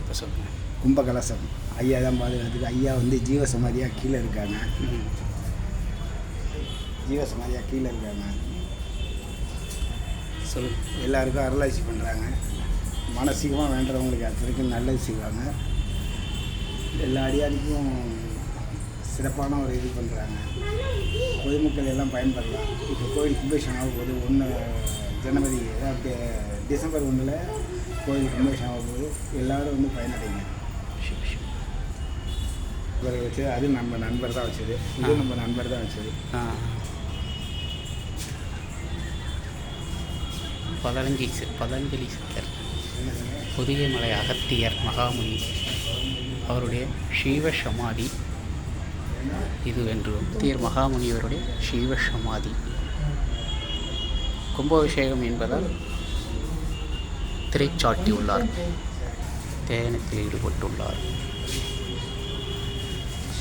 இப்போ சொல்லுங்கள் கும்பகலசம். ஐயா தான் பாதுகாத்துக்கு ஐயா வந்து ஜீவ சமாதியாக கீழே இருக்காங்க. ம் ஜீவ சமாதியாக கீழே இருக்காங்க. சொல்லுங்கள் எல்லாருக்கும் அருளாட்சி பண்ணுறாங்க மனசிகமாக வேண்டுறவங்களுக்கு அத்தனைக்கும் நல்லது செய்வாங்க. எல்லா அடியாருக்கும் சிறப்பான ஒரு இது பண்ணுறாங்க பொதுமக்கள் எல்லாம் பயன்படலாம். இப்போ கோயில் கும்பேஷன் ஆக போகுது ஒன்று ஜனவரி அதாவது டிசம்பர் ஒன்றில் கோயில் கும்பேஷன் ஆகும்போது எல்லோரும் வந்து பயனடைங்க இவரை வச்சு அது நம்ம நண்பர் தான் வச்சது. இது நம்ம நண்பர் தான் வச்சது. ஆ. பதஞ்சலி சி- பதஞ்சலி சித்தர் புதிய மலை அகத்தியர் மகாமுனி. அவருடைய சீவ சமாதி இது என்று அகத்தியர் மகாமுனிவருடைய சீவ சமாதி கும்பாபிஷேகம் என்பதால் திரைச்சாட்டியுள்ளார். தேனத்தில் ஈடுபட்டுள்ளார்.